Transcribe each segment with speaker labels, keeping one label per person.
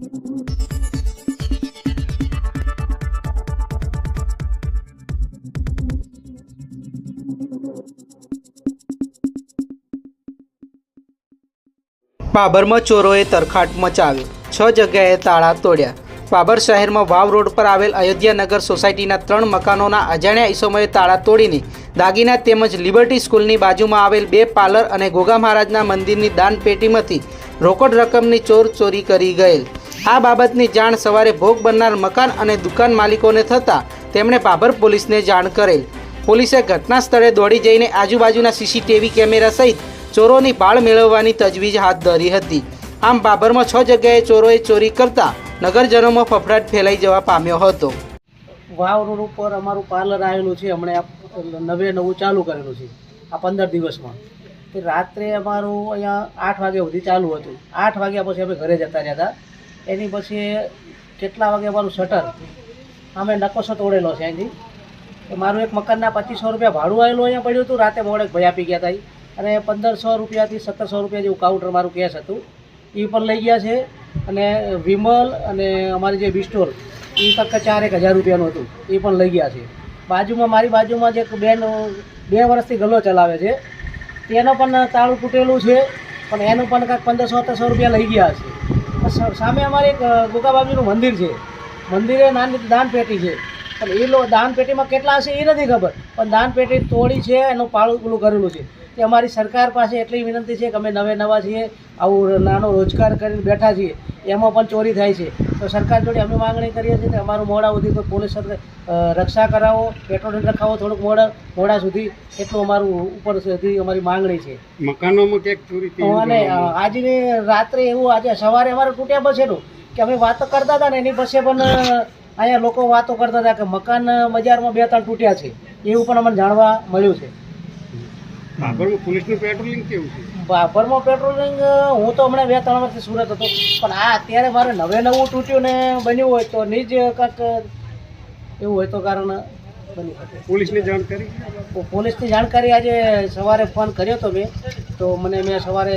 Speaker 1: બાબરમાં ચોરોએ તરખાટ મચાવ્યો છ જગ્યાએ તાળા તોડ્યા. બાબર શહેરમાં વાવ રોડ પર આવેલ અયોધ્યાનગર સોસાયટીના ત્રણ મકાનોના અજાણ્યા ઈસમોએ તાળા તોડીને દાગીના તેમજ લિબર્ટી સ્કૂલની બાજુમાં આવેલ બે પાર્લર અને ગોગા મહારાજના મંદિરની દાન પેટીમાંથી રોકડ રકમની ચોર ચોરી કરી ગયેલ. આ બાબતની જાણ સવારે ભોગ બનનાર મકાન અને દુકાન માલિકોને થતાં તેમણે બાબર પોલીસને જાણ કરેલ. પોલીસે ઘટના સ્થળે દોડી જઈને આજુબાજુના સીસીટીવી કેમેરા સહિત ચોરોની ભાળ મેળવવાની તજવીજ હાથ ધરી હતી. આમ બાબરમાં છ જગ્યાએ ચોરોએ ચોરી કરતા નગરજનોમાં ફફડાટ ફેલાઈ જવા પામ્યો હતો.
Speaker 2: વાવ રોડ ઉપર અમારું પાર્લર આવેલું છે. હમણાં નવે નવું ચાલુ કરેલું છે. આ પંદર દિવસમાં. રાત્રે અમારું અહીંયા આઠ વાગ્યા સુધી ચાલુ હતું. આઠ વાગ્યા પછી અમે ઘરે જતા રહ્યા હતા. એની પછી કેટલા વાગે અમારું શટર અમે નકોસો તોડેલો છે અહીંથી. મારું એક મકાનના પચીસો રૂપિયા ભાડું આવેલું અહીંયા પડ્યું હતું, રાતે મોડે ભાઈ આપી ગયા હતા. અને પંદરસો રૂપિયાથી સત્તરસો રૂપિયા જેવું કાઉન્ટર મારું કેશ હતું. એ પણ લઈ ગયા છે. અને વિમલ અને અમારી જે બિસ્ટોર એ તક ચાર એક હજાર રૂપિયાનું હતું. એ પણ લઈ ગયા છે. બાજુમાં, મારી બાજુમાં જે બેન, બે વર્ષથી ગલ્લો ચલાવે છે. તેનો પણ તાળું તૂટેલું છે, પણ એનું પણ કાંઈક પંદરસો સત્તરસો રૂપિયા લઈ ગયા છે. સામે અમારે એક અ, મંદિર છે. મંદિરે નાની દાન પેટી છે. પણ એ લો દાન પેટીમાં કેટલા હશે એ નથી ખબર. પણ દાન પેટી તોડી છે એનું પાળું પેલું કરેલું છે. તે અમારી સરકાર પાસે એટલી વિનંતી છે કે અમે નવે નવા છીએ આવું નાનો રોજગાર કરીને બેઠા છીએ. એમાં પણ ચોરી થાય છે. તો સરકાર જોડે અમે માગણી કરીએ છીએ કે અમારું મોડા સુધી તો પોલીસ રક્ષા કરાવો પેટ્રોલ રખાવો થોડુંક મોડા મોડા સુધી. એટલું અમારું ઉપર સુધી અમારી માંગણી છે.
Speaker 3: મકાનોમાં ક્યાંક ચોરી
Speaker 2: અને આજની રાત્રે એવું આજે સવારે અમારે તૂટ્યા બસેનું કે અમે વાતો કરતા હતા ને એની પછી પણ અહીંયા લોકો વાતો કરતા હતા કે મકાન બજારમાં બે ત્રણ તૂટ્યા છે. એવું પણ અમને જાણવા મળ્યું છે.
Speaker 3: બાબરમાં પોલીસનું પેટ્રોલિંગ કેવું છે?
Speaker 2: પેટ્રોલિંગ હું તો હમણાં બે ત્રણ વર્ષથી સુરત હતો. પણ આ અત્યારે મારે નવે નવું તૂટ્યું ને બન્યું હોય તો નીજ કાંઈક એવું હોય તો કારણ બની શકે
Speaker 3: પોલીસને જાણ
Speaker 2: પોલીસની જાણકારી આજે સવારે ફોન કર્યો હતો મેં. તો મને મેં સવારે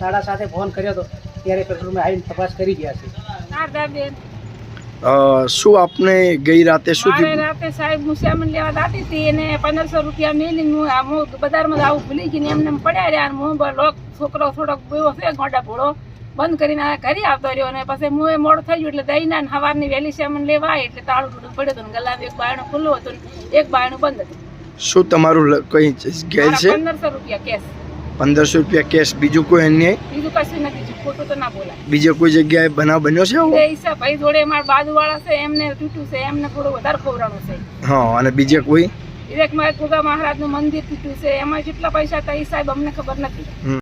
Speaker 2: સાડા સાતે ફોન કર્યો હતો ત્યારે પેટ્રોલમાં આવીને તપાસ કરી ગયા છે.
Speaker 4: શું આપને ગઈ રાતે શું થયું?
Speaker 5: રાતે સાહેબ મુસામન લેવા દાતી હતી અને પંદરસો રૂપિયા મેલી હું આ હું બજારમાં આવું ભૂલી ગઈ ને એમને પડ્યા રહ્યા હું લોક છોકરો થોડોક બોયો છે ગોડા ભોળો બંધ કરીને આ ઘરે આવતો રહ્યો અને પછી હું એ મોડું થઈ ગયું એટલે દઈના સવારની વહેલી સામાન લેવા એટલે તાળું તૂટું પડ્યું હતું ને ગલાબ એક બાયણું ખુલ્લું હતું ને એક બાયણું બંધ હતું.
Speaker 4: શું તમારું કઈ ગેલ છે?
Speaker 5: પંદરસો રૂપિયા કેશ
Speaker 4: પંદરસો રૂપિયા કેશ બીજું કોઈ અન્ય
Speaker 5: બીજું કશું નથી ખોટું તો ના બોલાય.
Speaker 4: બીજે કોઈ જગ્યાએ બનાવ બન્યો છે આવો?
Speaker 5: એ હિસાબ ભાઈ જોડે મારા બાજુવાળા છે એમને તૂટ્યું છે એમને થોડું વધારે ખવડાવવાનું છે.
Speaker 4: હા અને બીજે કોઈ?
Speaker 5: એક મારે મહારાજનું મંદિર તૂટ્યું છે એમાં જેટલા પૈસા હતા એ સાહેબ અમને ખબર નથી.